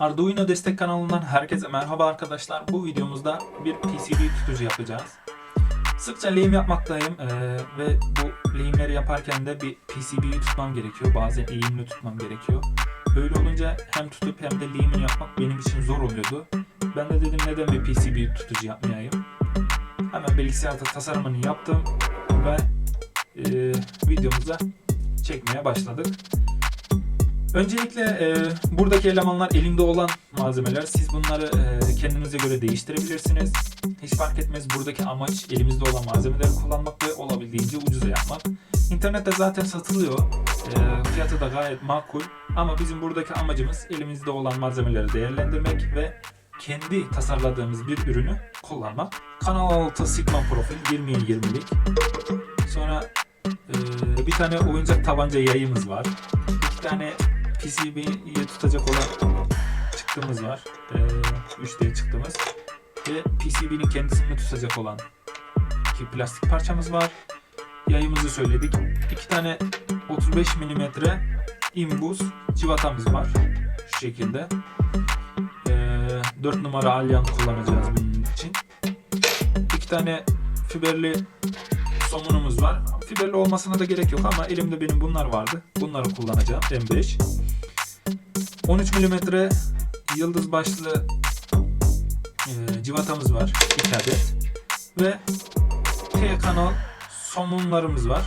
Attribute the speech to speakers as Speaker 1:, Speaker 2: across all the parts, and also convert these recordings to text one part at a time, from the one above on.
Speaker 1: Arduino destek kanalından herkese merhaba arkadaşlar. Bu videomuzda bir PCB tutucu yapacağız. Sıkça lehim yapmaktayım eee, ve bu lehimleri yaparken de bir PCB'yi tutmam gerekiyor. Bazen eğimli tutmam gerekiyor. Böyle olunca hem tutup hem de lehimini yapmak benim için zor oluyordu. Ben de dedim neden bir PCB tutucu yapmayayım. Hemen bilgisayarda tasarımını yaptım ve eee videomuza çekmeye başladık. Öncelikle e, buradaki elemanlar elimde olan malzemeler. Siz bunları e, kendinize göre değiştirebilirsiniz. Hiç fark etmez. Buradaki amaç elimizde olan malzemeleri kullanmak ve olabildiğince ucuza yapmak. İnternette zaten satılıyor. E, fiyatı da gayet makul. Ama bizim buradaki amacımız elimizde olan malzemeleri değerlendirmek ve kendi tasarladığımız bir ürünü kullanmak. Kanal altı Sigma profil 20-20'lik. Sonra e, bir tane oyuncak tabanca yayımız var. İki tane PCB'yi tutacak olan çıktığımız var. Ee, 3D çıktığımız. Ve PCB'nin kendisini tutacak olan iki plastik parçamız var. Yayımızı söyledik. İki tane 35 mm imbus civatamız var. Şu şekilde. Ee, 4 numara alyant kullanacağız bunun için. İki tane fiberli somunumuz var. Fiberli olmasına da gerek yok ama elimde benim bunlar vardı. Bunları kullanacağım. M5. 13 mm yıldız başlı e, civatamız var. 2 adet. Ve T kanal somunlarımız var.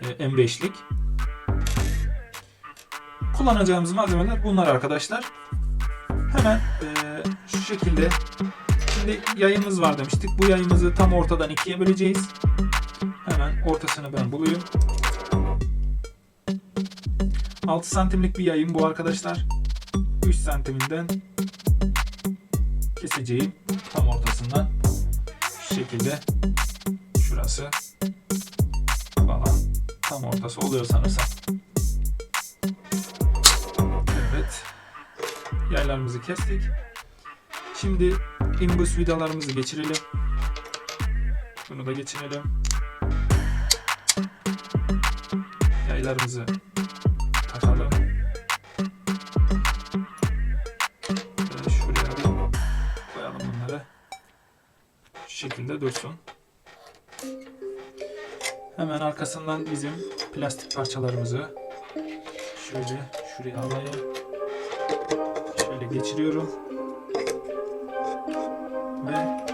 Speaker 1: E, M5'lik. Kullanacağımız malzemeler bunlar arkadaşlar. Hemen e, şu şekilde Şimdi yayımız var demiştik. Bu yayımızı tam ortadan ikiye böleceğiz. Hemen ortasını ben bulayım. 6 santimlik bir yayım bu arkadaşlar. 3 santiminden keseceğim. Tam ortasından. Şu şekilde. Şurası falan. Tam ortası oluyor sanırsam. Evet. Yaylarımızı kestik. Şimdi imbus vidalarımızı geçirelim. Bunu da geçirelim. Yaylarımızı şekilde dursun. Hemen arkasından bizim plastik parçalarımızı şöyle şuraya alayım. Şöyle geçiriyorum ve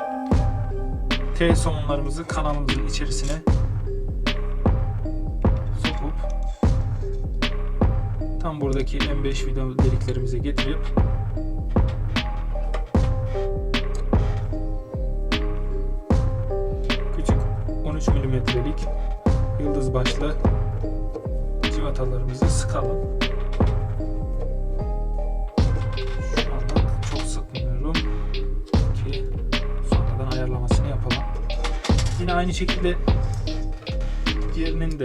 Speaker 1: T somunlarımızı kanalımızın içerisine sokup tam buradaki M5 vida deliklerimize getirip milimetrelik yıldız başlı civatalarımızı sıkalım. Şu anda çok sıkmıyorum ki sonradan ayarlamasını yapalım. Yine aynı şekilde diğerinin de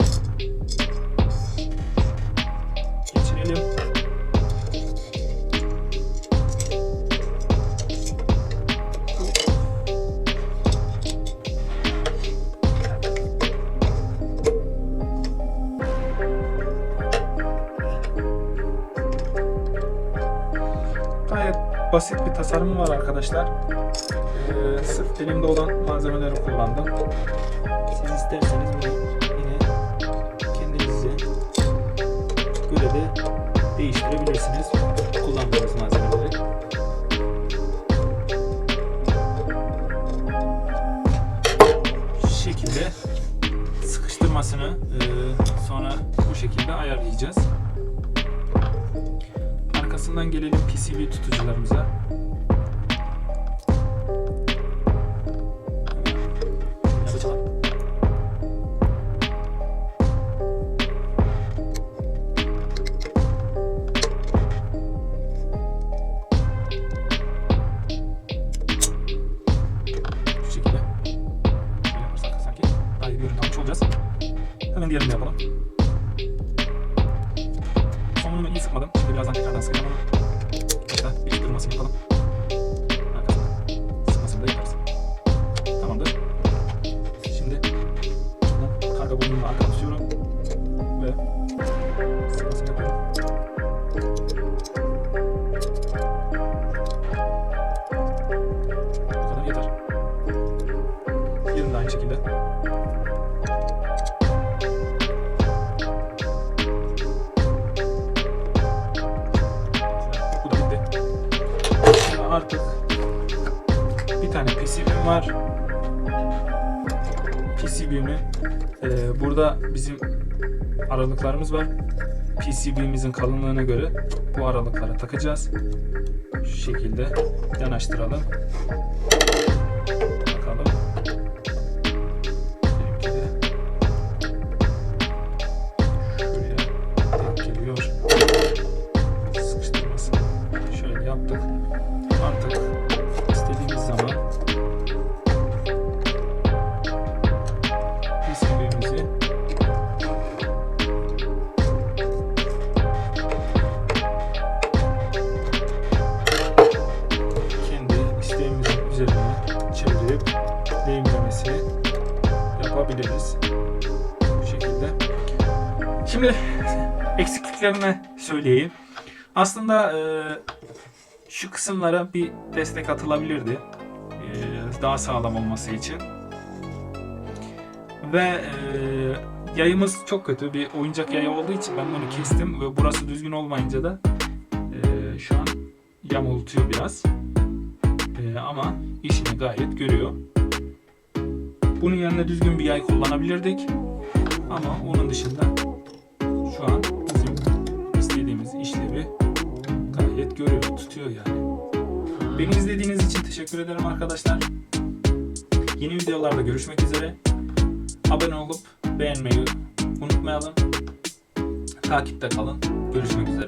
Speaker 1: Basit bir tasarımı var arkadaşlar. Ee, sırf elimde olan malzemeleri kullandım. Siz isterseniz bunu yine kendinize göre de değiştirebilirsiniz kullandığınız malzemeleri. Şu şekilde sıkıştırmasını e, sonra bu şekilde ayarlayacağız. Arkasından gelelim PCB tutucularımıza. Şu şekilde. Sanki daha iyi bir görüntü almış olacağız. Hemen diğerini de artık bir tane PCB'm var. PCB'mi e, burada bizim aralıklarımız var. PCB'mizin kalınlığına göre bu aralıklara takacağız. Şu şekilde yanaştıralım. PCB'mizi kendi isteğimizin üzerine çevirip lehimlemesi yapabiliriz. Bu şekilde. Şimdi eksikliklerini söyleyeyim. Aslında e, şu kısımlara bir destek atılabilirdi. E, daha sağlam olması için. Ve e, yayımız çok kötü. Bir oyuncak yayı olduğu için ben bunu kestim ve burası düzgün olmayınca da e, şu an yamultuyor biraz. E, ama işini gayet görüyor. Bunun yanına düzgün bir yay kullanabilirdik. Ama onun dışında şu an bizim istediğimiz işlevi gayet görüyor, tutuyor yani. Beni izlediğiniz için teşekkür ederim arkadaşlar. Yeni videolarda görüşmek üzere. Abone olup beğenmeyi unutmayalım. Takipte kalın. Görüşmek üzere.